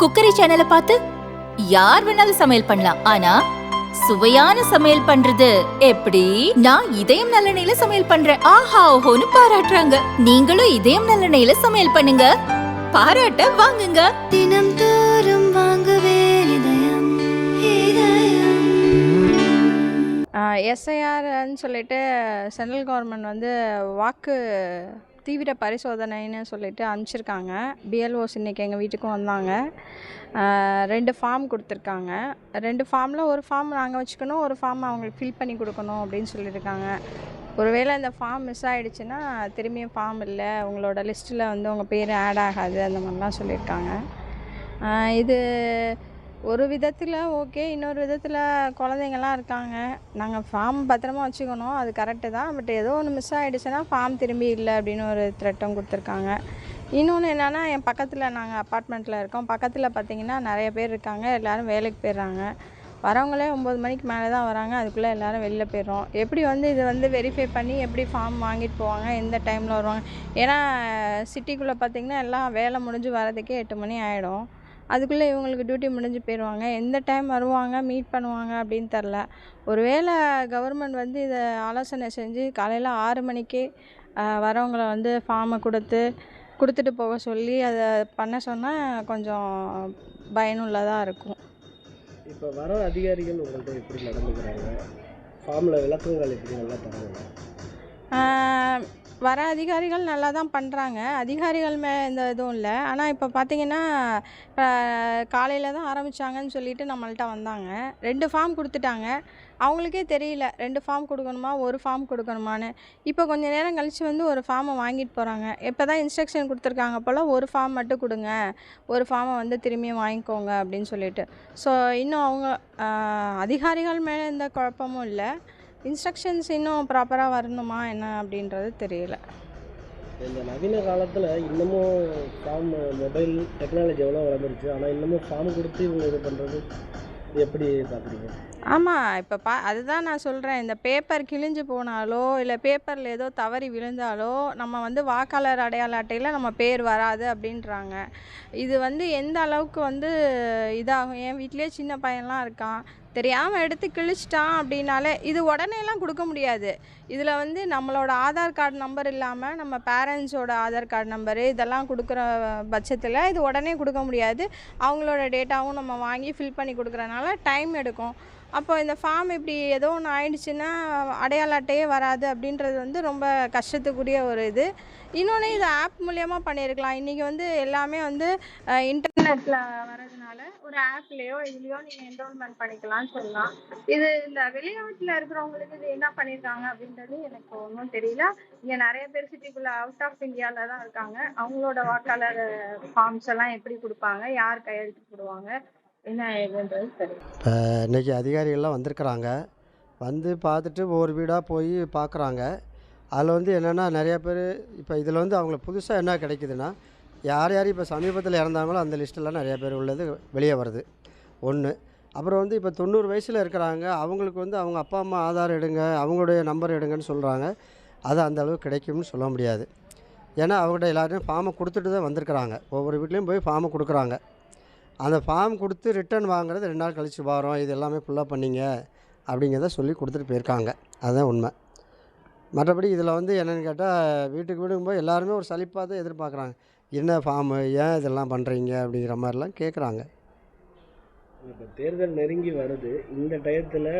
Cookery சேனலை பார்த்து யார் வேணாலும் சமையல் பண்ணலாம். ஆனா சுவையான சமையல் பண்றது எப்படி? நான் இதயம் நல்லெண்ணெயில சமையல் பண்றேன். ஆஹா ஓஹோன்னு பாராட்டுறாங்க. நீங்களும் இதயம் நல்லெண்ணெயில சமையல் பண்ணுங்க. பாராட்ட வாங்குங்க. தினம் தோறும் வாங்குவே இதயம் இதயம். எஸ்ஐஆர்னு சொல்லிட்டு சென்ட்ரல் கவர்மெண்ட் வந்து வாக்கு தீவிர பரிசோதனைன்னு சொல்லிட்டு அனுப்பிச்சிருக்காங்க. பிஎல்ஓஸ் இன்றைக்கி எங்கள் வீட்டுக்கும் வந்தாங்க. ரெண்டு ஃபார்ம் கொடுத்துருக்காங்க. ரெண்டு ஃபார்மில் ஒரு ஃபார்ம் நாங்கள் வச்சுக்கணும் ஒரு ஃபார்ம் அவங்களுக்கு ஃபில் பண்ணி கொடுக்கணும் அப்படின்னு சொல்லியிருக்காங்க. ஒருவேளை இந்த ஃபார்ம் மிஸ் ஆகிடுச்சுன்னா திரும்பியும் ஃபார்ம் இல்லை உங்களோட லிஸ்ட்டில் வந்து உங்கள் பேர் ஆட் ஆகாது அந்த மாதிரிலாம் சொல்லியிருக்காங்க. இது ஒரு விதத்தில் ஓகே இன்னொரு விதத்தில் குழந்தைங்கள்லாம் இருக்காங்க. நாங்கள் ஃபார்ம் பத்திரமா வச்சுக்கணும் அது கரெக்டு தான். பட் ஏதோ ஒன்று மிஸ் ஆகிடுச்சுன்னா ஃபார்ம் திரும்பி இல்லை அப்படின்னு ஒரு த்ரெட்டும் கொடுத்துருக்காங்க. இன்னொன்று என்னென்னா என் பக்கத்தில் நாங்கள் அப்பார்ட்மெண்ட்டில் இருக்கோம். பக்கத்தில் பார்த்தீங்கன்னா நிறைய பேர் இருக்காங்க. எல்லோரும் வேலைக்கு போயிடுறாங்க. வரவங்களே ஒம்பது மணிக்கு மேலே தான் வராங்க. அதுக்குள்ளே எல்லோரும் வெளில போயிடுறோம். எப்படி வந்து இது வந்து வெரிஃபை பண்ணி எப்படி ஃபார்ம் வாங்கிட்டு போவாங்க? எந்த டைமில் வருவாங்க? ஏன்னா சிட்டிக்குள்ளே பார்த்தீங்கன்னா எல்லாம் வேலை முடிஞ்சு வரதுக்கே எட்டு மணி ஆகிடும் அதுக்குள்ளே இவங்களுக்கு டியூட்டி முடிஞ்சு போயிடுவாங்க எந்த டைம் வருவாங்க? மீட் பண்ணுவாங்க அப்படின்னு தெரில ஒருவேளை கவர்மெண்ட் வந்து இதை ஆலோசனை செஞ்சு காலையில் ஆறு மணிக்கே வரவங்கள வந்து ஃபார்மை கொடுத்து கொடுத்துட்டு போக சொல்லி அதை பண்ண சொன்னால் கொஞ்சம் பயனுள்ளதாக இருக்கும். இப்போ வர அதிகாரிகள் உங்கள்கிட்ட எப்படி நடந்துக்கிறாங்க? ஃபார்மில் விளக்கங்கள் எப்படி நல்லா தராங்க? வர அதிகாரிகள் நல்லா தான் பண்ணுறாங்க அதிகாரிகள் மே எந்த இதுவும் இல்லை. ஆனால் இப்போ பார்த்தீங்கன்னா காலையில் தான் ஆரம்பித்தாங்கன்னு சொல்லிட்டு நம்மள்ட்ட வந்தாங்க. ரெண்டு ஃபார்ம் கொடுத்துட்டாங்க. அவங்களுக்கே தெரியல. ரெண்டு ஃபார்ம் கொடுக்கணுமா? ஒரு ஃபார்ம் கொடுக்கணுமான்னு. இப்போ கொஞ்சம் நேரம் கழித்து வந்து ஒரு ஃபார்மை வாங்கிட்டு போகிறாங்க இப்போ தான் இன்ஸ்ட்ரக்ஷன் கொடுத்துருக்காங்க போல் ஒரு ஃபார்ம் மட்டும் கொடுங்க. ஒரு ஃபார்மை வந்து திரும்பியும் வாங்கிக்கோங்க அப்படின்னு சொல்லிட்டு. ஸோ இன்னும் அவங்க அதிகாரிகள் மேலே எந்த குழப்பமும் இல்லை. இன்ஸ்ட்ரக்ஷன்ஸ் இன்னும் ப்ராப்பராக வரணுமா என்ன அப்படின்றது தெரியல. இந்த நவீன காலத்தில் இன்னமும் ஃபார்ம் மொபைல் டெக்னாலஜி எவ்வளோ வளர்ந்துருச்சு ஆனால் இன்னமும் ஃபார்ம் கொடுத்து இவங்க இது பண்ணுறது எப்படி பார்க்குறீங்க ஆமாம் இப்போ பா அதுதான் நான் சொல்கிறேன் இந்த பேப்பர் கிழிஞ்சு போனாலோ இல்லை பேப்பரில் ஏதோ தவறி விழுந்தாலோ நம்ம வந்து வாக்காளர் அடையாள அட்டையில் நம்ம பேர் வராது அப்படின்றாங்க. இது வந்து எந்த அளவுக்கு வந்து இதாகும்? என் வீட்லேயே சின்ன பையன்லாம் இருக்கான். தெரியாமல் எடுத்து கிழிச்சிட்டான் அப்படின்னாலே இது உடனேலாம் கொடுக்க முடியாது. இதில் வந்து நம்மளோட ஆதார் கார்டு நம்பர் இல்லாமல் நம்ம பேரண்ட்ஸோட ஆதார் கார்டு நம்பரு இதெல்லாம் கொடுக்குற பட்சத்தில் இது உடனே கொடுக்க முடியாது. அவங்களோட டேட்டாவும் நம்ம வாங்கி ஃபில் பண்ணி கொடுக்குறனால டைம் எடுக்கும். அப்போ இந்த ஃபார்ம் இப்படி ஏதோ ஒன்று ஆயிடுச்சுன்னா அடையாள அட்டையே வராது அப்படின்றது வந்து ரொம்ப கஷ்டத்துக்குரிய ஒரு இது. இன்னொன்று இது ஆப் மூலயமா பண்ணியிருக்கலாம். இன்றைக்கி வந்து எல்லாமே வந்து இன்டர்நெட்டில் வரதுனால ஒரு ஆப்லேயோ இதுலேயோ நீங்கள் என்ரோல்மெண்ட் பண்ணிக்கலாம்னு சொல்லலாம். இது இந்த வெளிநாட்டில் இருக்கிறவங்களுக்கு இது என்ன பண்ணியிருக்காங்க அப்படின்றது எனக்கு ஒன்றும் தெரியல. இங்கே நிறைய பேர் சிட்டிக்குள்ளே அவுட் ஆஃப் இந்தியாவில் தான் இருக்காங்க. அவங்களோட வாக்காளர் ஃபார்ம்ஸ் எல்லாம் எப்படி கொடுப்பாங்க? யார் கையெழுத்து போடுவாங்க? என்ன ஏதுன்றது இப்போ இன்றைக்கி அதிகாரிகள்லாம் வந்திருக்கிறாங்க. வந்து பார்த்துட்டு ஒவ்வொரு வீடாக போய் பார்க்குறாங்க. அதில் வந்து என்னென்னா நிறையா பேர் இப்போ இதில் வந்து அவங்களுக்கு புதுசாக என்ன கிடைக்குதுன்னா யார் யார் இப்போ சமீபத்தில் இறந்தாங்களோ அந்த லிஸ்ட்டெல்லாம் நிறையா பேர் உள்ளது வெளியே வருது. ஒன்று. அப்புறம் வந்து இப்போ தொண்ணூறு வயசில் இருக்கிறாங்க. அவங்களுக்கு வந்து அவங்க அப்பா அம்மா ஆதார் எடுங்க அவங்களுடைய நம்பர் எடுங்கன்னு சொல்கிறாங்க. அது அந்த அளவுக்கு கிடைக்கும்னு சொல்ல முடியாது. ஏன்னா அவங்கள்ட்ட எல்லாருமே ஃபார்மை கொடுத்துட்டு தான் வந்திருக்கிறாங்க. ஒவ்வொரு வீட்லேயும் போய் ஃபார்மை கொடுக்குறாங்க. அந்த ஃபார்ம் கொடுத்து ரிட்டர்ன் வாங்குறது ரெண்டு நாள் கழித்து வரோம் இது எல்லாமே ஃபுல்லாக பண்ணீங்க அப்படிங்கிறத சொல்லி கொடுத்துட்டு போயிருக்காங்க. அதுதான் உண்மை. மற்றபடி இதில் வந்து என்னென்னு கேட்டால் வீட்டுக்கு வீடுக்கும் போய் எல்லாருமே ஒரு சலிப்பாக தான் எதிர்பார்க்குறாங்க. என்ன ஃபார்மு ஏன் இதெல்லாம் பண்ணுறீங்க அப்படிங்கிற மாதிரிலாம் கேட்குறாங்க இப்போ தேர்தல் நெருங்கி வருது. இந்த டயத்தில்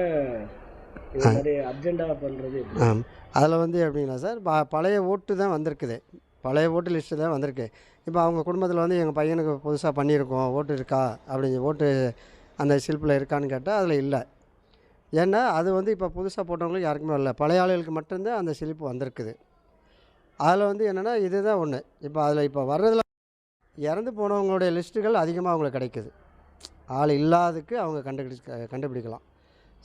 அர்ஜென்ட்டாக பண்ணுறது ஆம். அதில் வந்து எப்படின்னா சார் ப பழைய ஓட்டு தான் வந்திருக்குது. பழைய ஓட்டு லிஸ்ட்டு தான் வந்திருக்கு. இப்போ அவங்க குடும்பத்தில் வந்து எங்கள் பையனுக்கு புதுசாக பண்ணியிருக்கோம் ஓட்டு இருக்கா அப்படிங்க ஓட்டு அந்த ஷில்ப்பில் இருக்கான்னு கேட்டால் அதில் இல்லை. ஏன்னா அது வந்து இப்போ புதுசாக போட்டவங்களுக்கு யாருக்குமே இல்லை பழைய ஆளுகளுக்கு மட்டும்தான் அந்த சிலிப்பு வந்திருக்குது. அதில் வந்து என்னென்னா இதுதான் ஒன்று இப்போ அதில் இப்போ வர்றதில் இறந்து போனவங்களுடைய லிஸ்ட்டுகள் அதிகமாக அவங்களுக்கு கிடைக்குது. ஆள் இல்லாததுக்கு அவங்க கண்டுபிடிச்சு கண்டுபிடிக்கலாம்.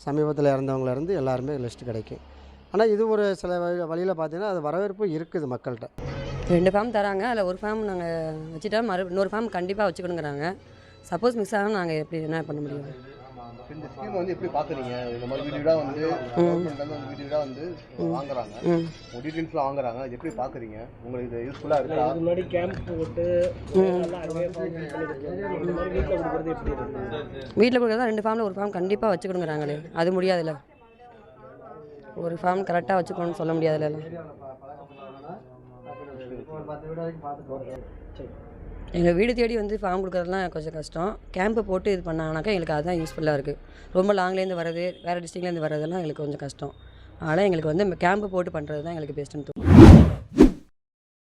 சமீபத்தில் இறந்தவங்கள இருந்து எல்லாருமே லிஸ்ட்டு கிடைக்கும். ஆனால் இது ஒரு சில வழியில் பார்த்தீங்கன்னா அது வரவேற்பு இருக்குது மக்கள்கிட்ட. ரெண்டு ஃபார்ம் தராங்க. அதில் ஒரு ஃபார்ம் நாங்கள் வச்சுட்டா மறு இன்னொரு ஃபார்ம் கண்டிப்பாக வச்சுக்கணுங்கிறாங்க. சப்போஸ் மிஸ் ஆனால் நாங்கள் எப்படி என்ன பண்ண முடியும்? இந்த ஸ்கீம் வந்து எப்படி பார்க்குறீங்க இந்த மாதிரி வீடு வீடாக வந்து கவர்மெண்ட்லேருந்து வந்து வீடு வீடாக வந்து வாங்குறாங்க. டீட்டெயில்ஸ்லாம் வாங்குறாங்க. அது எப்படி பார்க்குறீங்க உங்களுக்கு இது யூஸ்ஃபுல்லாக இருக்கா? முன்னாடி கேம்ப் போட்டு வீட்டில் கொடுக்குறது எப்படி இருக்கு? வீட்டில் கொடுக்குறதா ரெண்டு ஃபார்மில் ஒரு ஃபார்ம் கண்டிப்பாக வச்சுக்கணுங்கிறாங்களே. அது முடியாதுல்ல? ஒரு ஃபார்ம் கரெக்டாக வச்சுக்கணும்னு சொல்ல முடியாதுல்ல? எங்கள் வீடு தேடி வந்து ஃபார்ம் கொடுக்குறதுலாம் கொஞ்சம் கஷ்டம். கேம்ப்பு போட்டு இது பண்ணாங்கனாக்கா எங்களுக்கு அதுதான் யூஸ்ஃபுல்லாக இருக்குது ரொம்ப லாங்லேருந்து வரது வேறு டிஸ்ட்ரிக்ட்லேருந்து வர்றதெல்லாம் எங்களுக்கு கொஞ்சம் கஷ்டம். அதனால் எங்களுக்கு வந்து கேம்ப்பு போட்டு பண்ணுறது தான் எங்களுக்கு பெஸ்ட்டுன்னு தோணும்